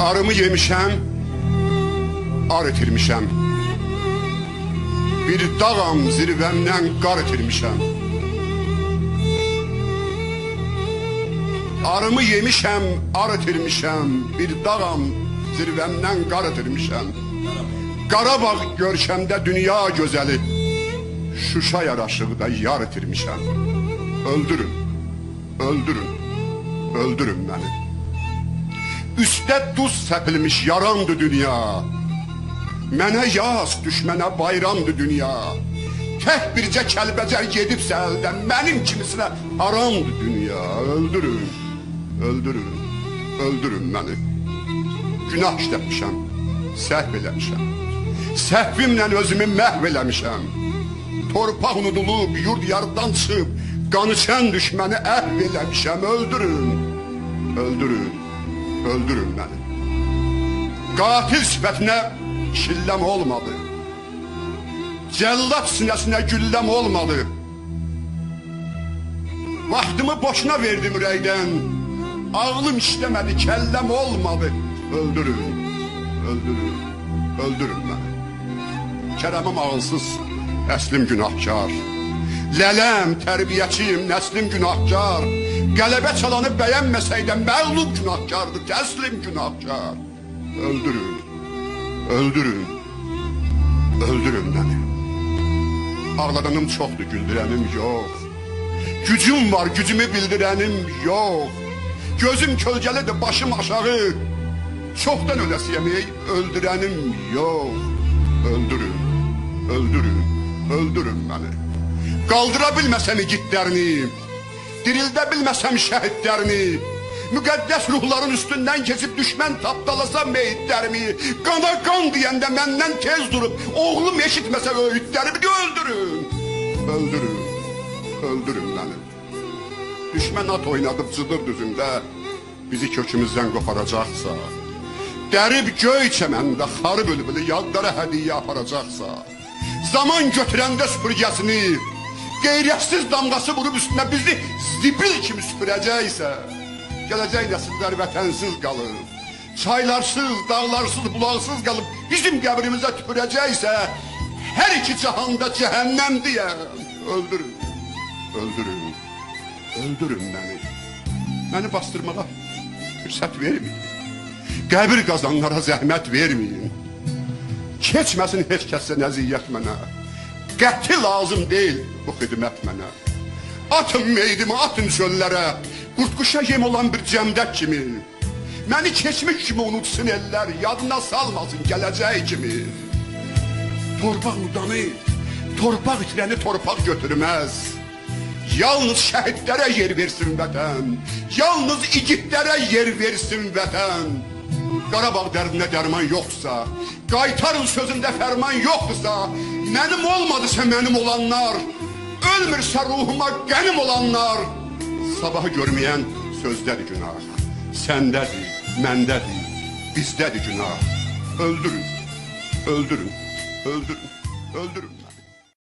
Arımı yemişəm, ar itirmişəm. Bir dağam zirvəmdən qar itirmişəm. Arımı yemişəm, ar itirmişəm. Bir dağam zirvəmdən qar itirmişəm. Qarabağ görkəmdə dünya gözəli. Şuşa yaraşıqda yar itirmişəm. Öldürün, öldürün, öldürün məni. Üstə duz səpilmiş yarandı dünya. Mənə yaz, düşmənə bayramdı dünya. Tək bircə kəlbəcər gedibsə əldən mənim kimisinə haramdı dünya. Öldürün, öldürün, öldürün məni. Günah işlətmişəm, səhv eləmişəm. Səhvimlə özümü məhv eləmişəm. Torpaq unudulub, yurd yardan çıxıb, qanıçən düşməni əhv eləmişəm. Öldürün, öldürün, öldürün məni. Qatil sifətinə şilləm olmadı. Cəllad sinəsinə gülləm olmadı. Vaxtımı boşuna verdim ürəkdən. Ağlım işləmədi, kəlləm olmadı. Öldürün, öldürün, öldürün məni. Kərəmim ağılsız, əslim günahkar. Lələm, tərbiyəçiyim, nəslim günahkar. Qələbə çalanı bəyənməsəydən məğlub günahkardır, təslim günahkar. Öldürün, öldürün, öldürün məni. Ağladanım çoxdur, güldürənim yox. Gücüm var, gücümü bildirənim yox. Gözüm kölgəlidir, başım aşağı. Çoxdan öləsiyəm, ey, öldürənim yox. Öldürün, öldürün, öldürün məni. Qaldıra bilməsəm igidlərini, dirildə bilməsəm şəhidlərini, müqəddəs ruhların üstündən keçib düşmən tapdalasam meyitlərimi, qana qan deyəndə məndən tez durub, oğlum eşitməsə öğütlərimi de öldürün. Öldürün, öldürün məni. Düşmən at oynadıb cıdır düzündə, bizi kökümüzdən qoparacaqsa, dərib göy çəməndə xarı bülbülü yadlara hədiyyə aparacaqsa, zaman götürəndə süpürgəsini, qeyriyyətsiz damğası vurub üstünə bizi zibil kimi süpürəcəksə, gələcək nəsillər vətənsiz qalır. Çaylarsız, dağlarsız, bulaqsız qalıb bizim qəbrimizə tüpürəcəksə, hər iki cahanda cəhənnəm deyə öldürün, öldürün, öldürün məni. Məni bastırmağa fürsət verməyin. Qəbir qazanlara zəhmət verməyin. Keçməsin heç kəsə nəziyyət mənə. Qəti lazım deyil bu xidmət mənə. Atın meydimi, atın çöllərə. Qurtquşa yem olan bir cəmdək kimi. Məni keçmiş kimi unutsun ellər, yadına salmasın gələcək kimi. Torpaq udanı, torpaq itirəni torpaq götürməz. Yalnız şəhidlərə yer versin vətən. Yalnız igidlərə yer versin vətən. Qarabağ dərdinə dərman yoxsa, qaytarın sözündə fərman yoxdursa, mənim olmadısa mənim olanlar, ölmürsə ruhuma qənim olanlar, sabahı görməyən sözdədir günah. Səndədir, məndədir, bizdədir günah. Öldürün, öldürün, öldürün, öldürün.